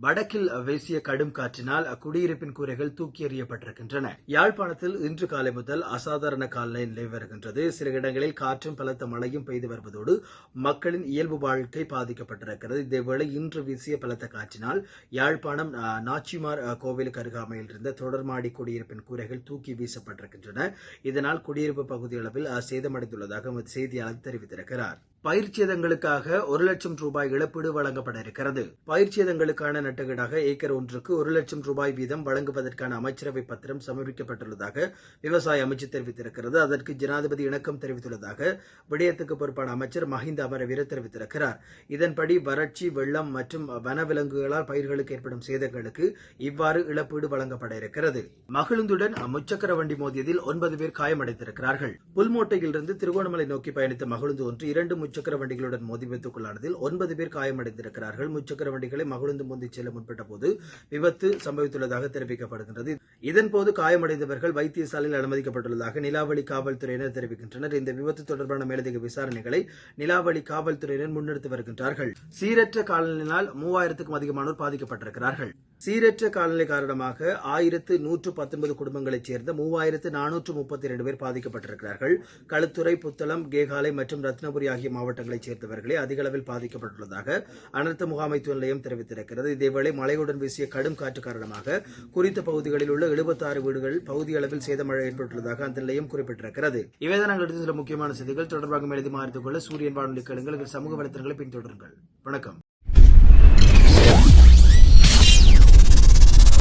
வடக்கில் வீசிய கடும் காற்றினால் குடியிருப்பின் கூரைகள் தூக்கி எறியப்பட்டிருக்கின்றன. யாழ்ப்பாணத்தில் இன்று காலை முதல் அசாதாரண காலநிலை நிலவி வருகின்றது. சில இடங்களில் காற்றும் பலத்த மழையும் பெய்து வருவதோடு மக்களின் இயல்பு வாழ்க்கை பாதிக்கப்பட்டிருக்கிறது. இதேவேளை இன்று வீசிய பலத்த காற்றினால் யாழ்ப்பாணம் நாச்சிமார் கோவிலுக்கு அருகாமையில் இருந்த தொடர்மாடி குடியிருப்பின் கூரைகள் தூக்கி வீசப்பட்டிருக்கின்றன. இதனால் குடியிருப்பு பகுதியளவில் ஆ, சேதமடைந்துள்ளதாக எமது செய்தியாளர் தெரிவித்திருக்கிறார். பயிர்ச்சேதங்களுக்காக ஒரு லட்சம் ரூபாய் இழப்பீடு வழங்கப்பட இருக்கிறது பயிர்ச்சேதங்களுக்கான நட்டகீடாக ஏக்கர் ஒன்றுக்கு ஒரு லட்சம் ரூபாய் வீதம் வழங்குவதற்கான அமைச்சரவை பத்திரம் சமர்ப்பிக்கப்பட்டுள்ளதாக விவசாய அமைச்சு தெரிவித்திருக்கிறது. அதற்கு ஜனாதிபதி இணக்கம் தெரிவித்துள்ளதாக விடயத்துக்கு பொறுப்பான அமைச்சர் மஹிந்த அமரவீர தெரிவித்திருக்கிறார். இதன்படி வறட்சி வெள்ளம் மற்றும் வனவிலங்குகளால் பயிர்களுக்கு ஏற்படும் சேதங்களுக்கு இவ்வாறு இழப்பீடு வழங்கப்பட இருக்கிறது மகிழுந்துடன் முச்சக்கர வண்டி மோதியதில் ஒன்பது பேர் காயமடைந்திருக்கிறார்கள். புல்மோட்டையிலிருந்து திருகோணமலை நோக்கி பயணித்த மகிழுந்து ஒன்று இரண்டு முச்சக்கர வண்டிகளுடன் மோதி விபத்துக்குள்ளானதில் ஒன்பது பேர் காயமடைந்திருக்கிறார்கள். முச்சக்கர வண்டிகளை மகிழ்ந்து முந்தி செல்ல முற்பட்ட போது விபத்து சம்பவித்துள்ளதாக தெரிவிக்கப்படுகின்றது. இதன்போது காயமடைந்தவர்கள் வைத்தியசாலையில் அனுமதிக்கப்பட்டுள்ளதாக நிலாவளி காவல்துறையினர் தெரிவிக்கின்றனர். இந்த விபத்து தொடர்பான மேலதிக விசாரணைகளை நிலாவளி காவல்துறையினர் முன்னெடுத்து வருகின்றார்கள். சீரற்ற காலநிலையினால் மூவாயிரத்துக்கும் அதிகமானோர் பாதிக்கப்பட்டிருக்கிறார்கள். சீரற்ற காலநிலை காரணமாக ஆயிரத்து நூற்று பத்தொன்பது குடும்பங்களைச் சேர்ந்த மூவாயிரத்து நானூற்று முப்பத்தி இரண்டு பேர் பாதிக்கப்பட்டிருக்கிறார்கள். களுத்துறை புத்தளம் கேகாலை மற்றும் ரத்னபுரி ஆகிய மாவட்டங்களைச் சேர்ந்தவர்களே அதிக அளவில் பாதிக்கப்பட்டுள்ளதாக அனர்த்த முகாமைத்துவ நிலையம் தெரிவித்திருக்கிறது. இதேவேளை மழையுடன் வீசிய கடும் காற்று காரணமாக குறித்த பகுதிகளில் உள்ள எழுபத்தாறு வீடுகள் பகுதியளவில் சேதமழை ஏற்பட்டுள்ளதாக அந்த நிலையம் குறிப்பிட்டிருக்கிறது. இவைதான் நாங்கள் சில முக்கியமான செய்திகள். தொடர்பாக எழுதி மாறித்துக் கொள்ள சூரியன் வானொலி கேளுங்கள். சமூக வலைத்தளங்களை பின்தொடருங்கள். வணக்கம்.